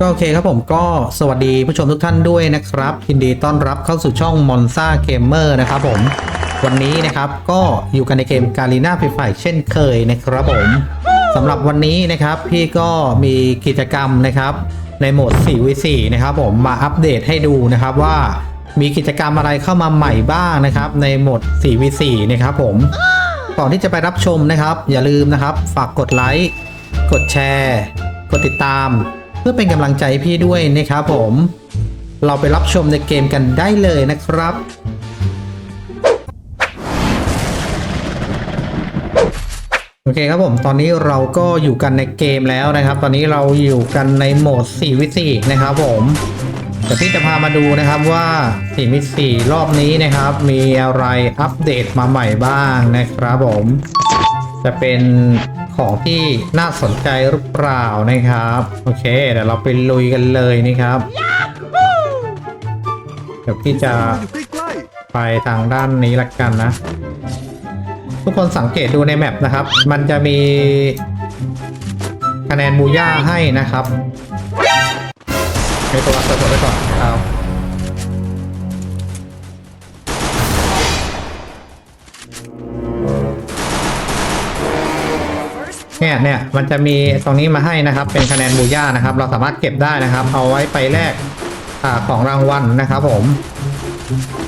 ก็โอเคครับผมก็สวัสดีผู้ชมทุกท่านด้วยนะครับยินดีต้อนรับเข้าสู่ช่อง Monza Gamer นะครับผม วันนี้นะครับก็อยู่กันในเกม g a r i n a f r e e Fire เช่นเคยนะครับผมสำหรับวันนี้นะครับพี่ก็มีกิจกรรมนะครับ ในโหมด 4v4 นะครับผมมาอัปเดตให้ดูนะครับว่ามีกิจกรรมอะไรเข้ามาใหม่บ้างนะครับ ในโหมด 4v4 นะครับผมก่อนที่จะไปรับชมนะครับ อย่าลืมนะครับ ฝากกดไลค์กดแชร์ กดติดตาม พื่อเป็นกำลังใจพี่ด้วยนะครับผม เราไปรับชมในเกมกันได้เลยนะครับโอเคครับผมตอนนี้เราก็อยู่กันในเกมแล้วนะครับ ตอนนี้เราอยู่กันในโหมด 4 วิธีนะครับผมเดี๋ยวพี่จะพามาดูนะครับว่า 4 วิธีรอบนี้นะครับ มีอะไรอัปเดตมาใหม่บ้างนะครับผม จะเป็น ของที่น่าสนใจหรือเปล่านะครับ โอเค เดี๋ยวเราไปลุยกันเลยนะครับเดี๋ยวพี่จะไปทางด้านนี้ละกันนะ ทุกคนสังเกตดูในแมปนะครับ มันจะมีคะแนนบูย่าให้นะครับในตัวเปิดไว้ก่อน เนี่ยเนี่ยมันจะมีตรงนี้มาให้นะครับ เป็นคะแนนบูย่านะครับ เราสามารถเก็บได้นะครับ เอาไว้ไปแลกอของรางวัลนะครับ ผม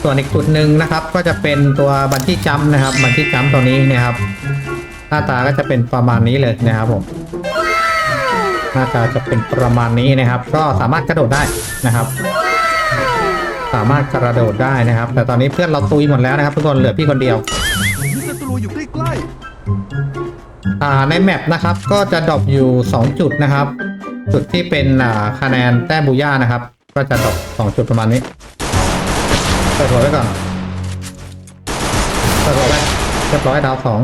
ส่วนอีกจุดหนึ่งนะครับ ก็จะเป็นตัวบันที่จัมนะครับ บันที่จัมตัวนี้นะครับ หน้าตาก็จะเป็นประมาณนี้เลยนะครับผมหน้าตาจะเป็นประมาณนี้นะครับ ก็สามารถกระโดดได้นะครับ สามารถกระโดดได้นะครับ แต่ตอนนี้เพื่อนเราตุยหมดแล้วนะครับ ทุกคนเหลือพี่คนเดียวมีศัตรูอยู่ใกล้ อ่าในแมปนะครับก็จะดรอปอยู่ 2 จุดนะครับ จุดที่เป็นอ่าคะแนนแต้มบูย่านะครับ ก็จะดรอป2จุดประมาณนี้เปิดหัวไว้ก่อนเปิดหัวไว้เรียบร้อยดาวสอง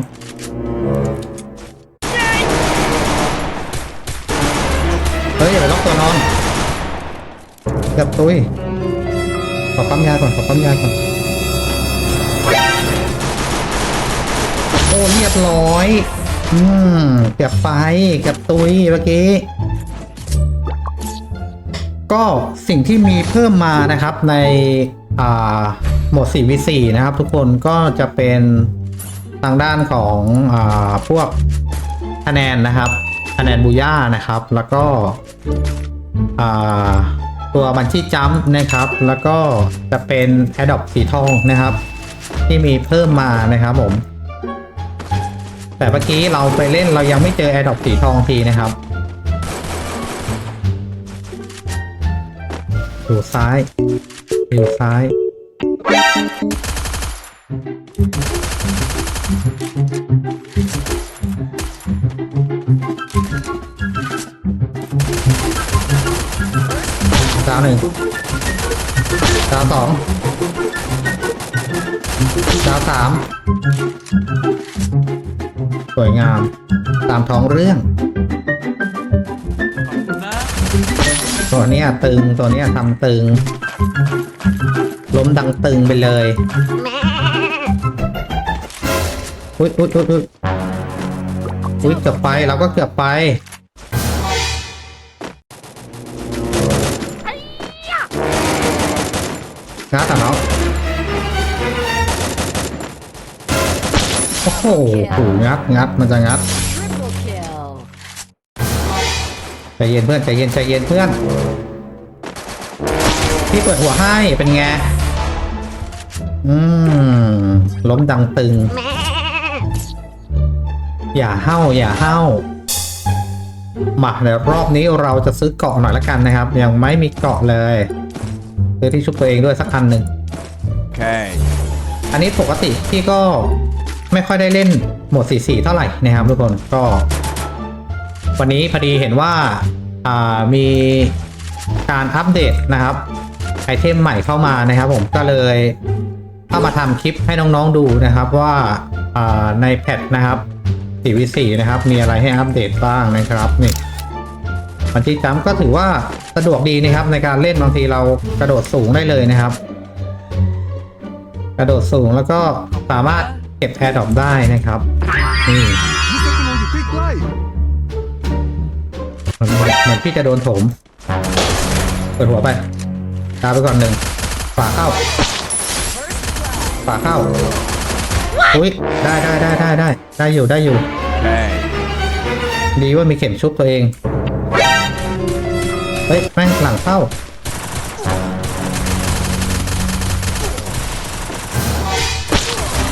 เฮ้ยอย่าไปล็อกตัวนอนเกับตุยขอปั๊มยาก่อนขอปั๊มยาก่อนโอ้เรียบร้อย อืมเกือบไปเกือบตุยเมื่อกี้ ก็สิ่งที่มีเพิ่มมานะครับในอ่าโหมด 4v4 นะครับ ทุกคนก็จะเป็นทางด้านของอ่าพวกคะแนนนะครับคะแนนบูย่านะครับ แล้วก็อ่าตัวบัญชีจัมป์นะครับ แล้วก็จะเป็นแอดดอปสีทองนะครับ ที่มีเพิ่มมานะครับผม แต่เมื่อกี้เราไปเล่นเรายังไม่เจอแอร์ดอปสีทองทีนะครับดูซ้ายดูซ้าย ดาวหนึ่งดาวสองดาวสาม สวยงาม ตามท้องเรื่องตัวเนี้ยตึงตัวเนี้ยทำตึง ล้มดังตึงไปเลยอุ้ยอุ้ยอุ้ยอุ้ยอุ้ยเกือบไปเราก็เกือบไปงัดอะเนาะ โอ้โหถูงัดงัดมันจะงัด Triple kill. ใจเย็นเพื่อนใจเย็นใจเย็นเพื่อนพี่เปิดหัวให้เป็นไงอืมล้มดังตึง อย่าเห้าอย่าเห้ามาเดี๋ยวรอบนี้เราจะซื้อเกาะหน่อยละกันนะครับ ยังไม่มีเกาะเลยซื้อที่ชุบตัวเองด้วยสักอันหนึ่งๆ Okay อันนี้ปกติพี่ก็ ไม่ค่อยได้เล่นโหมด4-4เท่าไหร่นะครับทุกคนก็ วันนี้พอดีเห็นว่าามีการอัปเดตนะครับไอเทมใหม่เข้ามานะครับ ผมก็เลยเข้ามาทำคลิปให้น้องๆดูนะครับว่าาในแพทนะครับ 4v4 นะครับ มีอะไรให้อัปเดตบ้างนะครับนี่บันทีจัมก็ถือว่าสะดวกดีนะครับ ในการเล่นบางทีเรากระโดดสูงได้เลยนะครับ กระโดดสูงแล้วก็สามารถ ก็บแอร์ดรอปได้นะครับ นี่มีศัตรูอยู่ใกล้เหมือนเหมือนพี่จะโดนโถม เปิดหัวไปตามไปก่อนหนึ่งฝาเข้าฝาเข้าอุ้ยได้ได้ได้ได้ได้ได้อยู่ได้อยู่ Okay. ดีว่ามีเข็มชุบตัวเอง เฮ้ยแม่งหลังเข้า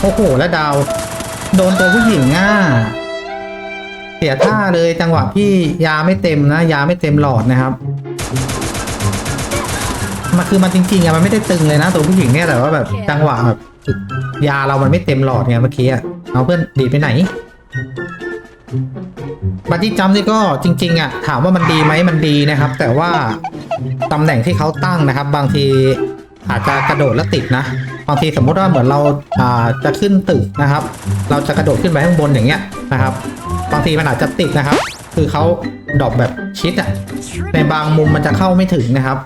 โอ้โห แล้วดาว โดนตัวผู้หญิงอะเสียท่าเลยจังหวะพี่ยาไม่เต็มนะ ยาไม่เต็มหลอดนะครับมันคือมันจริงๆอะมันไม่ได้ตึงเลยนะ ตัวผู้หญิงเนี่ยแต่ว่าแบบจังหวะแบบยาเรามันไม่เต็มหลอดไงเมื่อกี้อะเอาเพื่อนดีดไปไหนบัตตี้จัมป์นี่ก็จริง ๆอะถามว่ามันดีไหมมันดีนะครับ แต่ว่าตำแหน่งที่เขาตั้งนะครับ บางทีอาจจะกระโดดแล้วติดนะ บางทีสมมุติว่าเหมือนเราอาจะขึ้นตึกนะครับ เราจะกระโดดขึ้นไปข้างบนอย่างเงี้ยนะครับ บางทีมันอาจจะติดนะครับ คือเขาดอปแบบชิดอะในบางมุมมันจะเข้าไม่ถึงนะครับ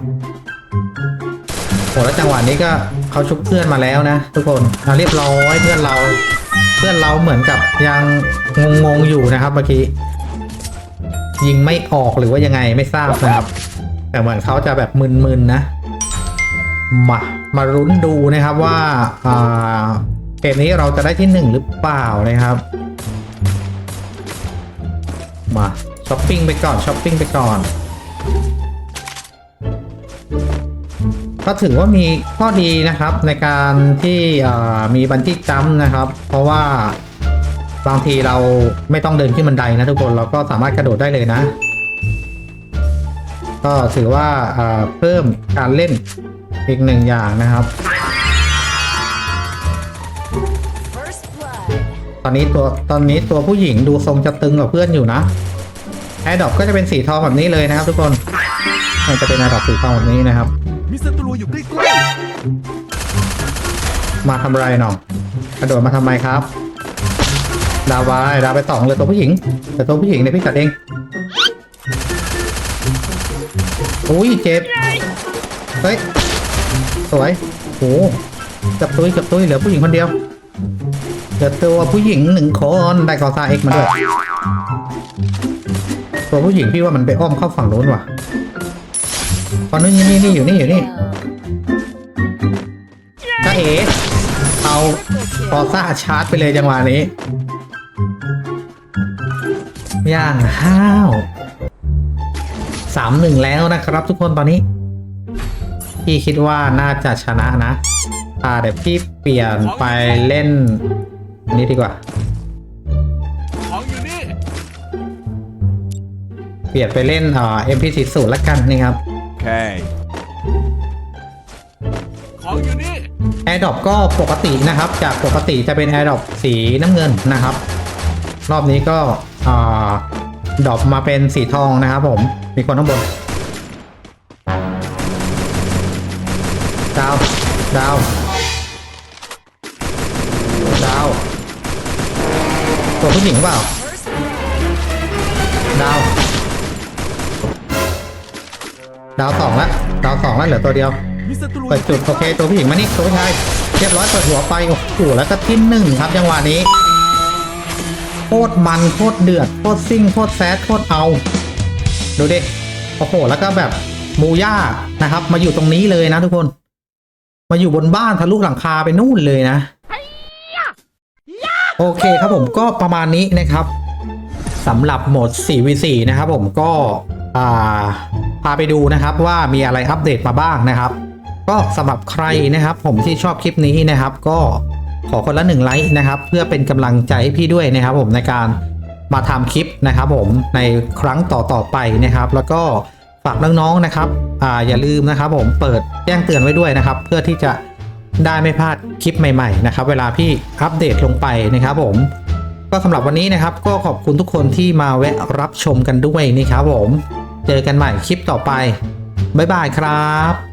โหแล้วจังหวะนี้ก็เขาชุบเพื่อนมาแล้วนะ ทุกคนอะเรียบร้อยเพื่อนเรา เพื่อนเราเหมือนกับยังงงๆอยู่นะครับเมื่อกี้ยิงไม่ออกหรือว่ายังไงไม่ทราบนะครับ แต่เหมือนเขาจะแบบมึนๆนะ มามารุ้นดูนะครับว่าเกมนี้เราจะได้ที่หนึ่งหรือเปล่านะครับ มาช้อปปิ้งไปก่อนช้อปปิ้งไปก่อนก็ถือว่ามีข้อดีนะครับในการที่มีบันจี้จัมนะครับ เพราะว่าบางทีเราไม่ต้องเดินขึ้นบันไดนะทุกคนเราก็สามารถกระโดดได้เลยนะ ก็ถือว่าเพิ่มการเล่น อีกหนึ่งอย่างนะครับ ตอนนี้ตัวตอนนี้ตัวผู้หญิงดูทรงจะตึงกว่าเพื่อนอยู่นะแอดดอปก็จะเป็นสีทองแบบนี้เลยนะครับ ทุกคนมันจะเป็นแอดดอปสีทองแบบนี้นะครับมีศัตรูอยู่ใกล้มาทำอะไรหนอกระโดดมาทำไมครับ ดาวไว้ดาวไปสองเลยตัวผู้หญิง แต่ตัวผู้หญิงเนี่ยพี่จัดเองอุ้ยเจ็บ เฮ้ย สวยโหจับตุ้ยจับตุ้ยเหลือผู้หญิงคนเดียวเหลือตัวผู้หญิงหนึ่งคนได้กอซาเอ็กมาด้วยตัวผู้หญิงพี่ว่ามันไปอ้อมเข้าฝั่งโน้นว่ะตอนนี้นี่นี่อยู่นี่อยู่นี่จ้าเอ๋เอาฟอซ่าชาร์จไปเลยจังหวะนี้ย่างห้าวสามหนึ่งแล้วนะครับทุกคนตอนนี้ พี่คิดว่าน่าจะชนะนะ อ่าเดี๋ยวพี่เปลี่ยนไปเล่น อันนี้ดีกว่าๆของอยู่นี่เปลี่ยนไปเล่นอ่า MP40 ละกันนี่ครับ Okay. ของอยู่นี่ แอร์ดรอปก็ปกตินะครับ จากปกติจะเป็นแอร์ดรอปสีน้ำเงินนะครับ รอบนี้ก็อ่าดรอปมาเป็นสีทองนะครับผม มีคนข้างบน ดาว ดาว ตัวผู้หญิงเปล่า ดาว ดาวสองละดาวสองละเหลือตัวเดียว เปิดจุดโอเคตัวผู้หญิงมานี่ตัวผู้ชายเรียบร้อยเปิดหัวไปโอ้โหแล้วก็ที่หนึ่งครับจังหวะนี้โคตรมันโคตรเดือดโคตรซิ่งโคตรแซดโคตรเอา ดูดิโอ้โหแล้วก็แบบมูย่านะครับ มาอยู่ตรงนี้เลยนะทุกคน มาอยู่บนบ้านทะลุหลังคาไปนู่นเลยนะ โอเคครับผมก็ประมาณนี้นะครับสำหรับโหมด 4v4 นะครับผมก็อ่าพาไปดูนะครับว่ามีอะไรอัปเดตมาบ้างนะครับ ก็สำหรับใครนะครับ ผมที่ชอบคลิปนี้นะครับ ก็ขอคนละหนึ่งไลค์นะครับ เพื่อเป็นกำลังใจให้พี่ด้วยนะครับ ผมในการมาทำคลิปนะครับ ผมในครั้งต่อๆไปนะครับ แล้วก็ ฝากน้องๆนะครับอ่าอย่าลืมนะครับ ผมเปิดแจ้งเตือนไว้ด้วยนะครับ เพื่อที่จะได้ไม่พลาดคลิปใหม่ๆนะครับ เวลาพี่อัปเดตลงไปนะครับ ผมก็สำหรับวันนี้นะครับ ก็ขอบคุณทุกคนที่มาแวะรับชมกันด้วยนี่ครับผม เจอกันใหม่คลิปต่อไป บ๊ายบายครับ